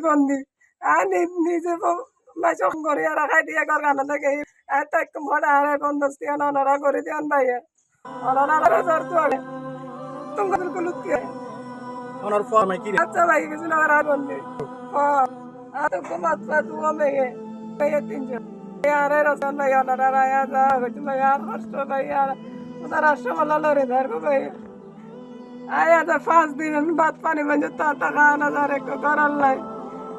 প্রতিবন্ধী আর নি- নিজে মাইসক করি আর খাই দিয়ে ঘর কানা থেকে আর তাই মনে আর বন্দস্তি অনরা করে দিয়ান ভাইয়া অনরা জোর তো তুমি বিলকুল কি? ওনার ফর্মে কি আচ্ছা ভাই কিছু না আর বন্ধি ও আর তো মাত মাত ও মেয়ে। মেয়ে তিনজন। আর রসন ভাই অনরা রায়া যা কিছু ভাই আর কষ্ট ভাই আর ওনার আসলে মালা লড়ে ধর গো ভাই। আয়া তো পাঁচ দিন ভাত পানি মানে তো টাকা আনা যার একটু করার লাই।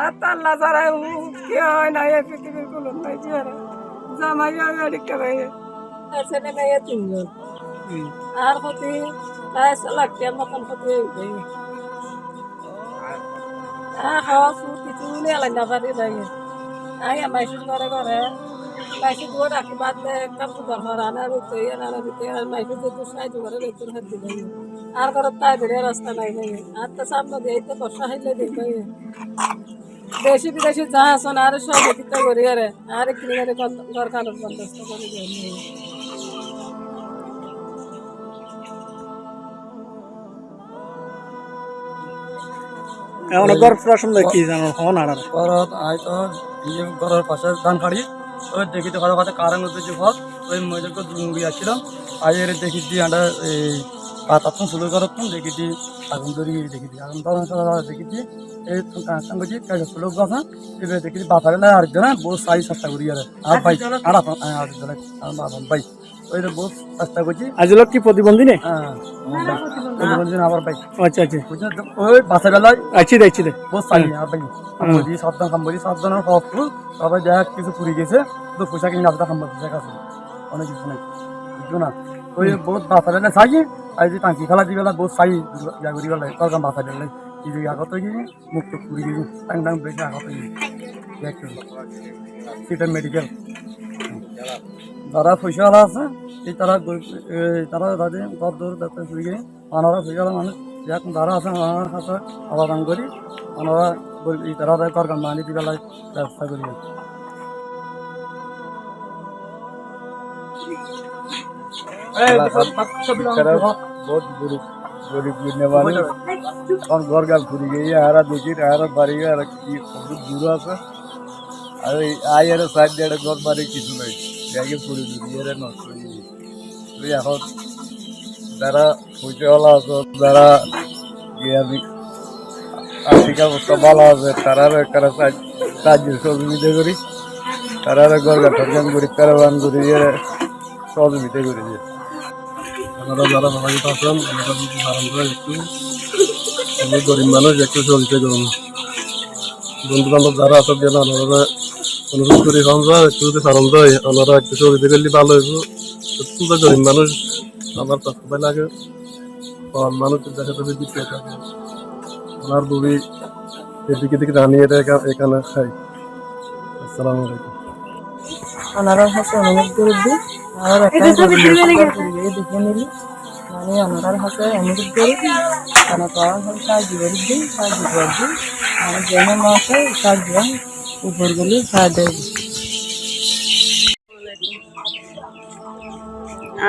আর তাল্লা ছাড়া কি হয় না, এই পৃথিবীর কোনো নাই যে আর জামাই গাড়ি ভাই। ছেলে মেয়ে। আর প্রতি প্রায় লাখ টাকার মতন প্রতি হ্যাঁ খাওয়া সুর কিছু নিয়ে না পারি লাগে আই মাইসুর ঘরে ঘরে। মাইসুর দুয়ার রাখি বাদ দে কাম সুদার ঘর আনা রুতে আনা রুতে আর মাইসুর যে তুই সাইজ ঘরে রেতুর হাত দিবে আর তাই ধরে রাস্তা নাই আর তো সামনে দিয়ে তো বর্ষা হইলে দেখবে। দেশি বিদেশি যা আসন আর সব ব্যতীত করি আরে। আর কিনে কানুন বন্দোবস্ত করে এখন ঘর পুরা সুন্দর জানো হন আর ঘৰত আই তো ঘৰৰ পাশে ধান খাড়ি ওই দেখি তো পাশে কারেন্ট হতে যে ঘর ওই মহিলাকে দুমুড়ি আসছিলাম। দেখি দি আন্ডা এই পাতাতন শুরু করতাম দেখি দি আগুন ধরি দেখি দি আগুন ধরার দেখিছি এই করছি কাজে শুরু করতাম এবার দেখি দি বাপারে না আরেকজন বহু সাই চেষ্টা করি আর আর ভাই আর আপন আরেকজন আর বাপন ভাই ওই বহু চেষ্টা করছি আজ লোক কি প্রতিবন্ধী নে? হ্যাঁ প্রতিবন্ধী আবার ভাই। আচ্ছা আচ্ছা। ওই বাসা বেলায় আচ্ছি দে আচ্ছি দে। বহুত চালি আর ভাই। কাম্বরি সাবধান কাম্বরি সাবধানের হক সবাই দেখা কিছু পুরি গেছে। তো পোশাক কিনে আপনার কাম্বর পোশাক আছে। অনেক কিছু নাই। বুঝছ না? ওই বহুত বাসা বেলা চাই আর যে টাঙ্কি খেলা দিবেলা বহুত চাই ইয়া করি বেলা তোর কাম বাসা বেলা এই আগত গিয়ে মুক্ত পুরি গেছি টাং টাং বেশি আগত গিয়ে সেটা মেডিকেল যারা পয়সাওয়ালা আছে এই তারা তারা তাদের ঘর দৌড় যাতে শুয়ে গিয়ে আনারা পয়সাওয়ালা মানুষ যাক যারা আছে আমার কাছে আবেদন করি ওনারা এই তারা ঘর কাম মানি দিবেলায় ব্যবস্থা করি। বহুত গরিব গরিব গুণে মানুষ এখন ঘর গাল ঘুরি গেছি আহারা দেখির আহারা বাড়ি আর কি বহুত দূর আছে। আর এই আই আর সাইড দিয়ে একটা ঘর বাড়ি কিছু নাই। ব্যাগে পুরি দিবি এর নষ্ট হয়ে তুই এখন যারা পয়সাওয়ালা আছে যারা জ্ঞানী আর্থিক অবস্থা ভালো আছে করি। তারারও ঘর করি সহযোগিতা করি দিয়ে আপনারা যারা সবাই আছেন, আপনারা যদি সারান একটু আমি গরিব মানুষ, একটু চলতে করুন বন্ধু বান্ধব যারা আছে গেলে ওনারা অনুরোধ করি আমরা একটু যদি সারান যায় ওনারা একটু চলতে গেলে ভালো হইব। সত্যি তো গরিব মানুষ আমার তো লাগে আর মানুষ দেখা যাবে দিতে থাকে। ওনার বুড়ি এদিকে দিকে রানিয়ে এখানে খাই আসসালামু আলাইকুম। ওনারা হচ্ছে অনুরোধ করে দিই আর মানে ওনারা হচ্ছে অনুরোধ করি কেন পাওয়া হয় সাহায্য করে দিই সাহায্য করে দিই আর যেন মাসে সাহায্য উপরগুলি সাহায্য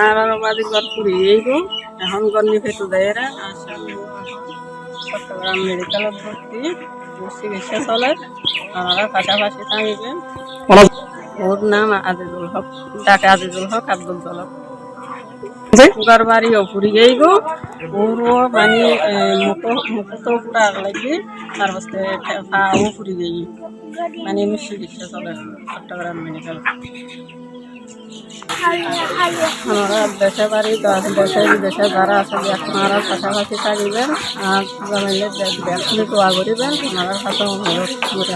আর বাদি ঘর পুরি এই গো। এখন গন্নি ফেটু দেয় এরা। চট্টগ্রাম মেডিকেলত ভর্তি চিকিৎসা চলে। ওনারা পাশাপাশি থাকবেন ওনার ওর নাম আজিজুল হক ডাকে আজিজুল হক আব্দুল জলক পুরার বাড়ি অপুরি গেই গো। ওরও মানে মুখ মুখ তো পুরা লাগবে তার পাশে পাও পুরি গেই মানে এমনি চিকিৎসা চলে চট্টগ্রাম মেডিকেল। আমরা দেশে বাড়ি দেশে বিদেশে যারা আছে আপনারা পাশাপাশি থাকবেন আর জানাইলে দেখুন দোয়া করিবেন ওনারা কাছে অনুরোধ করে